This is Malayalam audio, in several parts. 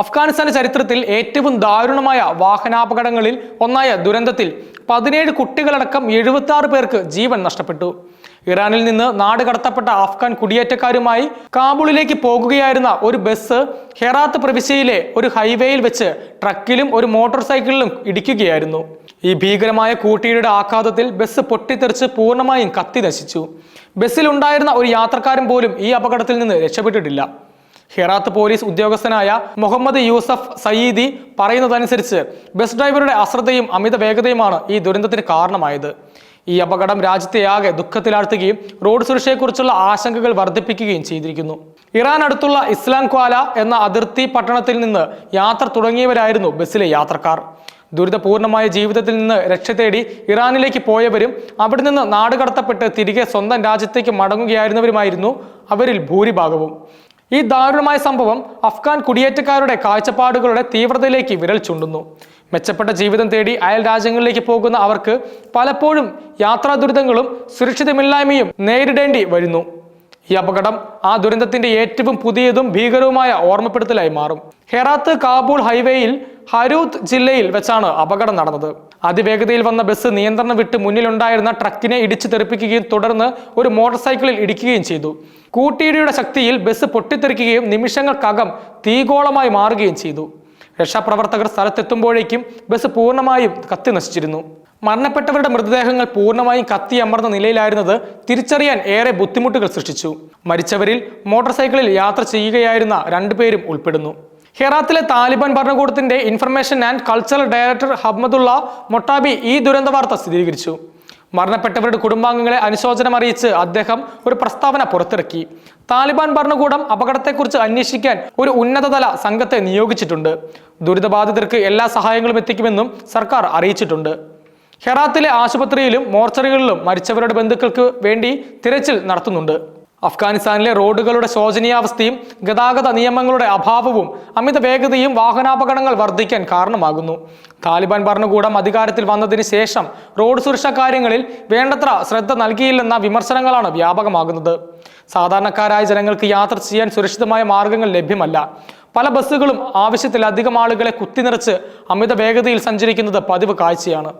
അഫ്ഗാനിസ്ഥാന്റെ ചരിത്രത്തിൽ ഏറ്റവും ദാരുണമായ വാഹനാപകടങ്ങളിൽ ഒന്നായ ദുരന്തത്തിൽ പതിനേഴ് കുട്ടികളടക്കം എഴുപത്തി ആറ് പേർക്ക് ജീവൻ നഷ്ടപ്പെട്ടു. ഇറാനിൽ നിന്ന് നാട് കടത്തപ്പെട്ട അഫ്ഗാൻ കുടിയേറ്റക്കാരുമായി കാബൂളിലേക്ക് പോകുകയായിരുന്ന ഒരു ബസ് ഹെറാത്ത് പ്രവിശ്യയിലെ ഒരു ഹൈവേയിൽ വെച്ച് ട്രക്കിലും ഒരു മോട്ടോർ സൈക്കിളിലും ഇടിക്കുകയായിരുന്നു. ഈ ഭീകരമായ കൂട്ടിയിടിയുടെ ആഘാതത്തിൽ ബസ് പൊട്ടിത്തെറിച്ച് പൂർണമായും കത്തി നശിച്ചു. ബസ്സിലുണ്ടായിരുന്ന ഒരു യാത്രക്കാരൻ പോലും ഈ അപകടത്തിൽ നിന്ന് രക്ഷപ്പെട്ടിട്ടില്ല. ഹെറാത്ത് പോലീസ് ഉദ്യോഗസ്ഥനായ മുഹമ്മദ് യൂസഫ് സയീദി പറയുന്നതനുസരിച്ച് ബസ് ഡ്രൈവറുടെ അശ്രദ്ധയും അമിത വേഗതയുമാണ് ഈ ദുരന്തത്തിന് കാരണമായത്. ഈ അപകടം രാജ്യത്തെ ആകെ ദുഃഖത്തിലാഴ്ത്തുകയും റോഡ് സുരക്ഷയെക്കുറിച്ചുള്ള ആശങ്കകൾ വർദ്ധിപ്പിക്കുകയും ചെയ്തിരിക്കുന്നു. ഇറാൻ അടുത്തുള്ള ഇസ്ലാം ക്വാല എന്ന അതിർത്തി പട്ടണത്തിൽ നിന്ന് യാത്ര തുടങ്ങിയവരായിരുന്നു ബസ്സിലെ യാത്രക്കാർ. ദുരിതപൂർണമായ ജീവിതത്തിൽ നിന്ന് രക്ഷ തേടി ഇറാനിലേക്ക് പോയവരും അവിടെ നിന്ന് നാടുകടത്തപ്പെട്ട് തിരികെ സ്വന്തം രാജ്യത്തേക്ക് മടങ്ങുകയായിരുന്നവരുമായിരുന്നു അവരിൽ ഭൂരിഭാഗവും. ഈ ദാരുണമായ സംഭവം അഫ്ഗാൻ കുടിയേറ്റക്കാരുടെ കാഴ്ചപ്പാടുകളുടെ തീവ്രതയിലേക്ക് വിരൽ ചൂണ്ടുന്നു. മെച്ചപ്പെട്ട ജീവിതം തേടി അയൽ രാജ്യങ്ങളിലേക്ക് പോകുന്ന അവർക്ക് പലപ്പോഴും യാത്രാ ദുരിതങ്ങളും സുരക്ഷിതമില്ലായ്മയും നേരിടേണ്ടി വരുന്നു. ഈ അപകടം ആ ദുരന്തത്തിന്റെ ഏറ്റവും പുതിയതും ഭീകരവുമായ ഓർമ്മപ്പെടുത്തലായി മാറും. ഹെറാത്ത് കാബൂൾ ഹൈവേയിൽ ഹരൂത്ത് ജില്ലയിൽ വെച്ചാണ് അപകടം നടന്നത്. അതിവേഗതയിൽ വന്ന ബസ് നിയന്ത്രണം വിട്ട് മുന്നിലുണ്ടായിരുന്ന ട്രക്കിനെ ഇടിച്ചു തെറിപ്പിക്കുകയും തുടർന്ന് ഒരു മോട്ടോർ സൈക്കിളിൽ ഇടിക്കുകയും ചെയ്തു. കൂട്ടിയിടിയുടെ ശക്തിയിൽ ബസ് പൊട്ടിത്തെറിക്കുകയും നിമിഷങ്ങൾക്കകം തീഗോളമായി മാറുകയും ചെയ്തു. രക്ഷാപ്രവർത്തകർ സ്ഥലത്തെത്തുമ്പോഴേക്കും ബസ് പൂർണമായും കത്തി നശിച്ചിരുന്നു മരണപ്പെട്ടവരുടെ മൃതദേഹങ്ങൾ പൂർണമായും കത്തിയമർന്ന നിലയിലായിരുന്നത് തിരിച്ചറിയാൻ ഏറെ ബുദ്ധിമുട്ടുകൾ സൃഷ്ടിച്ചു. മരിച്ചവരിൽ മോട്ടോർ സൈക്കിളിൽ യാത്ര ചെയ്യുകയായിരുന്ന രണ്ടുപേരും ഉൾപ്പെടുന്നു. ഹെറാത്തിലെ താലിബാൻ ഭരണകൂടത്തിന്റെ ഇൻഫർമേഷൻ ആൻഡ് കൾച്ചറൽ ഡയറക്ടർ ഹബ്മദുള്ള മൊട്ടാബി ഈ ദുരന്ത വാർത്ത സ്ഥിരീകരിച്ചു. മരണപ്പെട്ടവരുടെ കുടുംബാംഗങ്ങളെ അനുശോചനം അറിയിച്ച് അദ്ദേഹം ഒരു പ്രസ്താവന പുറത്തിറക്കി. താലിബാൻ ഭരണകൂടം അപകടത്തെക്കുറിച്ച് അന്വേഷിക്കാൻ ഒരു ഉന്നതതല സംഘത്തെ നിയോഗിച്ചിട്ടുണ്ട്. ദുരിതബാധിതർക്ക് എല്ലാ സഹായങ്ങളും എത്തിക്കുമെന്നും സർക്കാർ അറിയിച്ചിട്ടുണ്ട്. ഹെറാത്തിലെ ആശുപത്രിയിലും മോർച്ചറികളിലും മരിച്ചവരുടെ ബന്ധുക്കൾക്ക് വേണ്ടി തിരച്ചിൽ നടത്തുന്നുണ്ട്. അഫ്ഗാനിസ്ഥാനിലെ റോഡുകളുടെ ശോചനീയാവസ്ഥയും ഗതാഗത നിയമങ്ങളുടെ അഭാവവും അമിത വേഗതയും വാഹനാപകടങ്ങൾ വർദ്ധിക്കാൻ കാരണമാകുന്നു. താലിബാൻ ഭരണകൂടം അധികാരത്തിൽ വന്നതിന് ശേഷം റോഡ് സുരക്ഷാ കാര്യങ്ങളിൽ വേണ്ടത്ര ശ്രദ്ധ നൽകിയില്ലെന്ന വിമർശനങ്ങളാണ് വ്യാപകമാകുന്നത്. സാധാരണക്കാരായ ജനങ്ങൾക്ക് യാത്ര ചെയ്യാൻ സുരക്ഷിതമായ മാർഗങ്ങൾ ലഭ്യമല്ല. പല ബസ്സുകളും ആവശ്യത്തിലധികം ആളുകളെ കുത്തിനിറച്ച് അമിത വേഗതയിൽ സഞ്ചരിക്കുന്നത് പതിവ് കാഴ്ചയാണ്.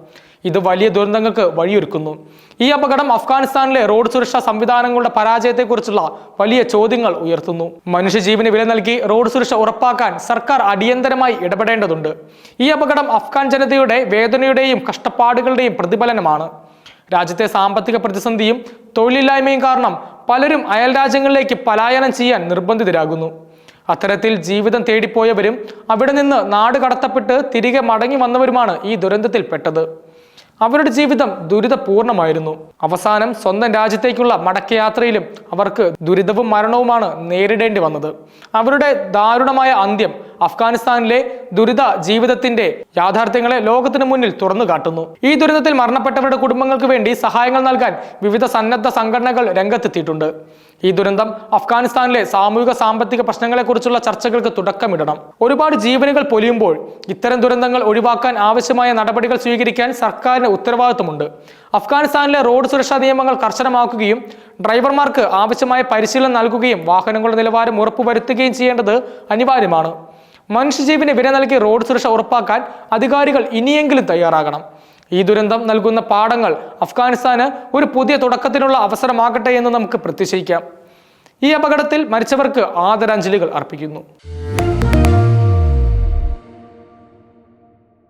ഇത് വലിയ ദുരന്തങ്ങൾക്ക് വഴിയൊരുക്കുന്നു. ഈ അപകടം അഫ്ഗാനിസ്ഥാനിലെ റോഡ് സുരക്ഷാ സംവിധാനങ്ങളുടെ പരാജയത്തെക്കുറിച്ചുള്ള വലിയ ചോദ്യങ്ങൾ ഉയർത്തുന്നു. മനുഷ്യജീവന് വില നൽകി റോഡ് സുരക്ഷ ഉറപ്പാക്കാൻ സർക്കാർ അടിയന്തരമായി ഇടപെടേണ്ടതുണ്ട്. ഈ അപകടം അഫ്ഗാൻ ജനതയുടെ വേദനയുടെയും കഷ്ടപ്പാടുകളുടെയും പ്രതിഫലനമാണ്. രാജ്യത്തെ സാമ്പത്തിക പ്രതിസന്ധിയും തൊഴിലില്ലായ്മയും കാരണം പലരും അയൽ രാജ്യങ്ങളിലേക്ക് പലായനം ചെയ്യാൻ നിർബന്ധിതരാകുന്നു. അത്തരത്തിൽ ജീവിതം തേടിപ്പോയവരും അവിടെ നിന്ന് നാട് കടത്തപ്പെട്ട് തിരികെ മടങ്ങി വന്നവരുമാണ് ഈ ദുരന്തത്തിൽപ്പെട്ടത് അവരുടെ ജീവിതം ദുരിതപൂർണമായിരുന്നു. അവസാനം സ്വന്തം രാജ്യത്തേക്കുള്ള മടക്കയാത്രയിലും അവർക്ക് ദുരിതവും മരണവുമാണ് നേരിടേണ്ടി വന്നത്. അവരുടെ ദാരുണമായ അന്ത്യം അഫ്ഗാനിസ്ഥാനിലെ ദുരിത ജീവിതത്തിന്റെ യാഥാർത്ഥ്യങ്ങളെ ലോകത്തിന് മുന്നിൽ തുറന്നു കാട്ടുന്നു. ഈ ദുരിതത്തിൽ മരണപ്പെട്ടവരുടെ കുടുംബങ്ങൾക്ക് വേണ്ടി സഹായങ്ങൾ നൽകാൻ വിവിധ സന്നദ്ധ സംഘടനകൾ രംഗത്തെത്തിയിട്ടുണ്ട്. ഈ ദുരന്തം അഫ്ഗാനിസ്ഥാനിലെ സാമൂഹിക സാമ്പത്തിക പ്രശ്നങ്ങളെക്കുറിച്ചുള്ള ചർച്ചകൾക്ക് തുടക്കമിടണം. ഒരുപാട് ജീവനുകൾ പൊലിയുമ്പോൾ ഇത്തരം ദുരന്തങ്ങൾ ഒഴിവാക്കാൻ ആവശ്യമായ നടപടികൾ സ്വീകരിക്കാൻ സർക്കാരിന് ഉത്തരവാദിത്തമുണ്ട്. അഫ്ഗാനിസ്ഥാനിലെ റോഡ് സുരക്ഷാ നിയമങ്ങൾ കർശനമാക്കുകയും ഡ്രൈവർമാർക്ക് ആവശ്യമായ പരിശീലനം നൽകുകയും വാഹനങ്ങളുടെ നിലവാരം ഉറപ്പുവരുത്തുകയും ചെയ്യേണ്ടത് അനിവാര്യമാണ്. മനുഷ്യജീവിന് വില നൽകി റോഡ് സുരക്ഷ ഉറപ്പാക്കാൻ അധികാരികൾ ഇനിയെങ്കിലും തയ്യാറാകണം. ഈ ദുരന്തം നൽകുന്ന പാഠങ്ങൾ അഫ്ഗാനിസ്ഥാന് ഒരു പുതിയ തുടക്കത്തിനുള്ള അവസരമാകട്ടെ എന്ന് നമുക്ക് പ്രത്യാശിക്കാം. ഈ അപകടത്തിൽ മരിച്ചവർക്ക് ആദരാഞ്ജലികൾ അർപ്പിക്കുന്നു.